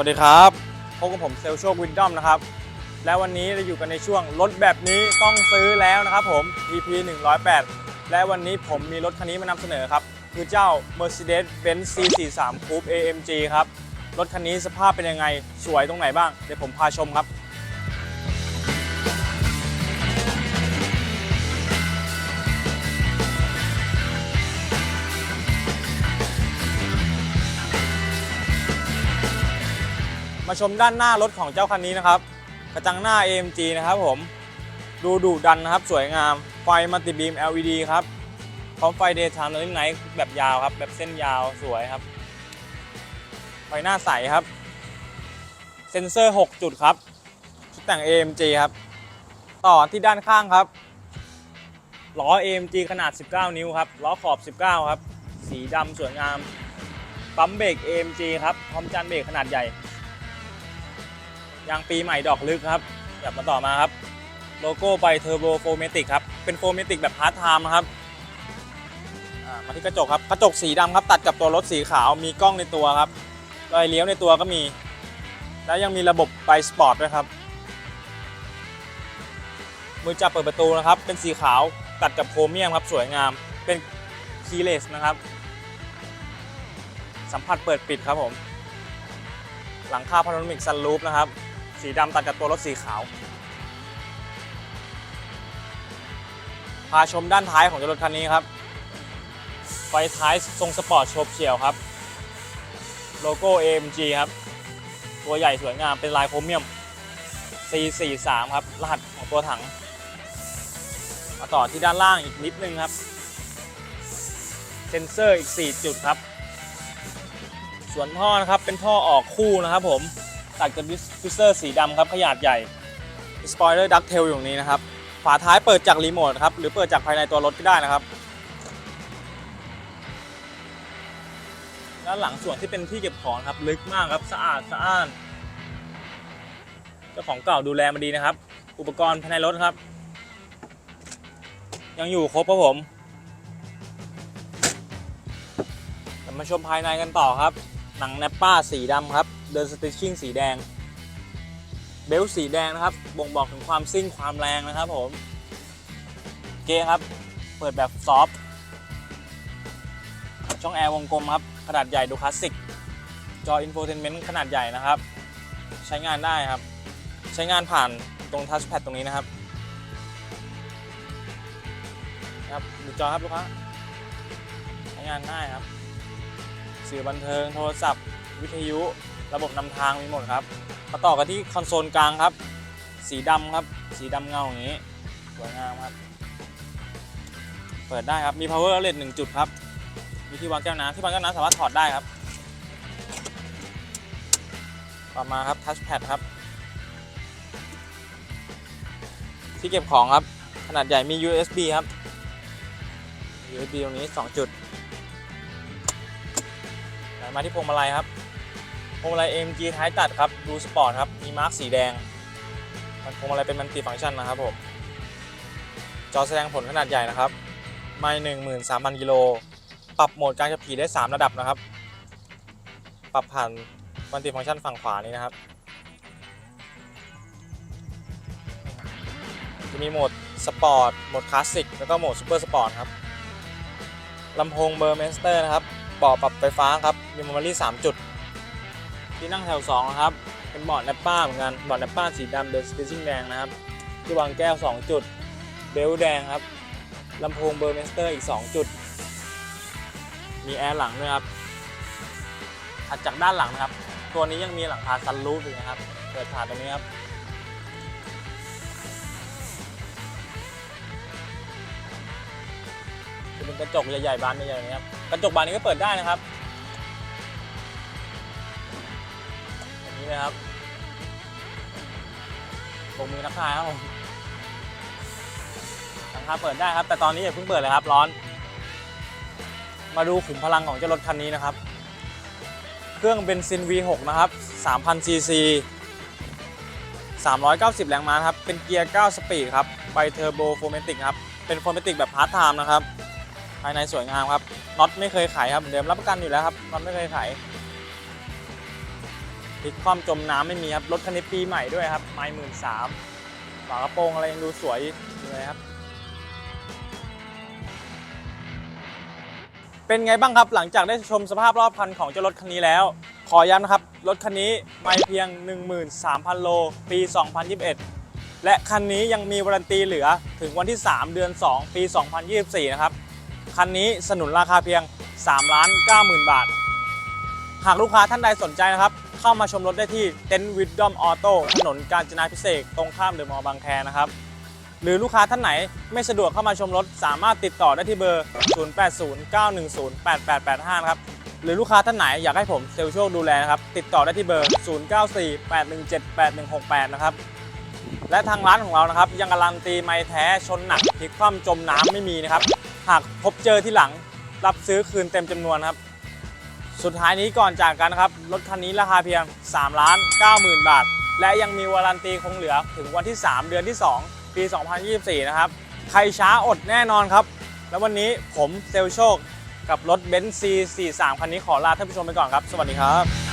วัสดีครับพบกับผมเซลโชควินดอมนะครับ และวันนี้เราอยู่กันในช่วงรถแบบนี้ต้องซื้อแล้วนะครับผม EP 108 และวันนี้ผมมีรถคันนี้มานำเสนอครับ คือเจ้า Mercedes-Benz C43 Coupe AMG ครับ รถคันนี้สภาพเป็นยังไง สวยตรงไหนบ้าง เดี๋ยวผมพาชมครับ มาชมด้านหน้ารถของเจ้าคันนี้นะครับ กระจังหน้า AMG นะครับผมดูดุดันนะครับ สวยงามไฟมัลติบีม LED ครับพร้อมไฟ Daytime Running Light แบบยาวครับ แบบเส้นยาวสวยครับ ไฟหน้าใสครับ เซ็นเซอร์ 6 จุดครับ ชุดแต่ง AMG ครับ ต่อที่ด้านข้างครับล้อ AMG ขนาด 19 นิ้วครับล้อขอบ 19 ครับ สีดำสวยงาม ปั๊มเบรก AMG ครับพร้อมจานเบรกขนาดใหญ่ ยางปีใหม่ดอกลึกครับกลับมาต่อมาครับ โลโก้ไปเทอร์โบโฟเมติกครับ เป็นโฟเมติกแบบพาร์ทไทม์นะครับมาที่กระจกครับ กระจกสีดำครับ ตัดกับตัวรถสีขาว มีกล้องในตัวครับรอยเลี้ยวในตัวก็มี แล้วยังมีระบบไฟสปอร์ตด้วยครับ มือจับเปิดประตูนะครับ เป็นสีขาวตัดกับโครเมียมครับ สวยงาม เป็นคีเลสนะครับ สัมผัสเปิดปิดครับผม หลังคาพาโนรามิกซันรูฟนะครับ สีดำตัดกับตัวรถสีขาว พาชมด้านท้ายของเจ้ารถคันนี้ครับ ไฟท้ายทรงสปอร์ตโฉบเฉี่ยวครับ โลโก้ AMG ครับ ตัวใหญ่สวยงามเป็นลายโครเมียม C43 ครับ รหัสของตัวถัง มาต่อที่ด้านล่างอีกนิดนึงครับ เซนเซอร์อีก 4 จุดครับ ส่วนท่อนะครับเป็นท่อออกคู่นะครับผม ตัดกับดิฟฟิวเซอร์สีดำครับขนาดใหญ่สปอยเลอร์ดักเทลอยู่นี้นะครับ ฝาท้ายเปิดจากรีโมทครับ หรือเปิดจากภายในตัวรถก็ได้นะครับ ด้านหลังส่วนที่เป็นที่เก็บของครับ ลึกมากครับ สะอาดสะอ้าน เจ้าของเก่าดูแลมาดีนะครับ อุปกรณ์ภายในรถครับ ยังอยู่ครบครับผมมาชมภายในกันต่อครับ หนังแนปป้าสีดำครับ เดินสติชชิ่งสีแดง เบลสีแดงนะครับ บ่งบอกถึงความซิ่งความแรงนะครับผม เกครับ เปิดแบบซอฟต์ช่องแอร์วงกลมครับ ขนาดใหญ่ดูคลาสสิก จออินโฟเทนเมนต์ขนาดใหญ่นะครับ ใช้งานได้ครับ ใช้งานผ่านตรงทัชแพดตรงนี้นะครับครับดูจอครับลูกค้าใช้งานง่ายครับ สื่อบันเทิงโทรศัพท์ วิทยุ ระบบนำทางมีหมดครับ มาต่อกันที่คอนโซลกลางครับ สีดำครับ สีดำเงาอย่างนี้ สวยงามครับ เปิดได้ครับ มี power outlet 1จุดครับ มีที่วางแก้วน้ำที่วางแก้วน้ำสามารถถอดได้ครับ ต่อมาครับ touch pad ครับ ที่เก็บของครับ ขนาดใหญ่มี USB ครับ USB ตรงนี้ 2 จุด มาที่พวงมาลัยครับ พวงมาลัย AMG ท้ายตัดครับดูสปอร์ตครับมีมาร์กสีแดง มันพวงมาลัยเป็นมัลติฟังก์ชันนะครับผมจอแสดงผลขนาดใหญ่นะครับไม่หนึ่งหมื่นสามพันกิโลปรับโหมดการขับขี่ได้ 3 ระดับนะครับ ปรับผ่านมัลติฟังก์ชันฝั่งขวานี้นะครับ จะมีโหมดสปอร์ตโหมดคลาสสิกแล้วก็โหมดซูเปอร์สปอร์ตครับลำโพงเบอร์เมสเตอร์นะครับเบาะปรับไฟฟ้าครับมีม e ม o รี่3จุด ที่นั่งแถว2นะครับ เป็นเบาะแนปป้าเหมือนกันเบาะแนปป้าสีดำเดนสเปซิ่งแดงนะครับ ที่วางแก้ว 2 จุด เบลต์แดงครับ ลำโพงเบอร์เมสเตอร์อีก 2 จุด มีแอร์หลังด้วยครับ ถัดจากด้านหลังนะครับ ตัวนี้ยังมีหลังคาซันรูฟอยู่นะครับ เปิดผ่านตรงนี้ครับจะเป็นกระจกใหญ่ๆบานใหญ่ๆนะครับ กระจกบานนี้ก็เปิดได้นะครับ แบบนี้เลยครับบกมือทักทายครับผมหลังคาเปิดได้ครับ แต่ตอนนี้อย่าเพิ่งเปิดเลยครับร้อน มาดูขุมพลังของเจ้ารถคันนี้นะครับ เครื่องเบนซิน V6 นะครับ3,000 cc 390 แรงม้าครับ เป็นเกียร์ 9 สปีดครับ ไบเทอร์โบโฟเมติกครับ เป็นโฟเมติกแบบพาร์ทไทม์นะครับ ภายในสวยงามครับ น็อตไม่เคยไขครับ เหมือนเดิมรับประกันอยู่แล้วครับ น็อตไม่เคยไข พลิกคว่ำจมน้ำไม่มีครับ รถคันนี้ปีใหม่ด้วยครับ ไม่หมื่นสามฝากระโปรงอะไรยังดูสวยเลยครับ เป็นไงบ้างครับ หลังจากได้ชมสภาพรอบคันของเจ้ารถคันนี้แล้ว ขอย้ำนะครับ รถคันนี้ไม่เพียง 13,000 โล ปี 2021 และคันนี้ยังมีวารันตีเหลือถึงวันที่ 3 เดือน 2 ปี 2024 นะครับ คันนี้สนุนราคาเพียง3ล้าน90,000 บาท หากลูกค้าท่านใดสนใจนะครับ เข้ามาชมรถได้ที่เต็นท์วิดดอมออโต้ถนนกาญจนาพิเศษตรงข้ามเดอะมอลล์บางแคนะครับ หรือลูกค้าท่านไหนไม่สะดวกเข้ามาชมรถ สามารถติดต่อได้ที่เบอร์ 0809108885 นะครับ หรือลูกค้าท่านไหนอยากให้ผมเซลลโชคดูแลนะครับ ติดต่อได้ที่เบอร์ 0948178168 นะครับและทางร้านของเรานะครับยังการันตีไม้แท้ชนหนักพลิกคว่ำจมน้ำไม่มีนะครับ หากพบเจอที่หลังรับซื้อคืนเต็มจำนวนครับ สุดท้ายนี้ก่อนจากกันนะครับ รถคันนี้ราคาเพียง3ล้าน90,000 บาท และยังมีวารันตีคงเหลือถึงวันที่ 3 เดือนที่ 2 ปี 2024 นะครับ ใครช้าอดแน่นอนครับ แล้ววันนี้ผมเซลลโชค กับรถเบนซ์ C43 คันนี้ขอลาท่านผู้ชมไปก่อนครับ สวัสดีครับ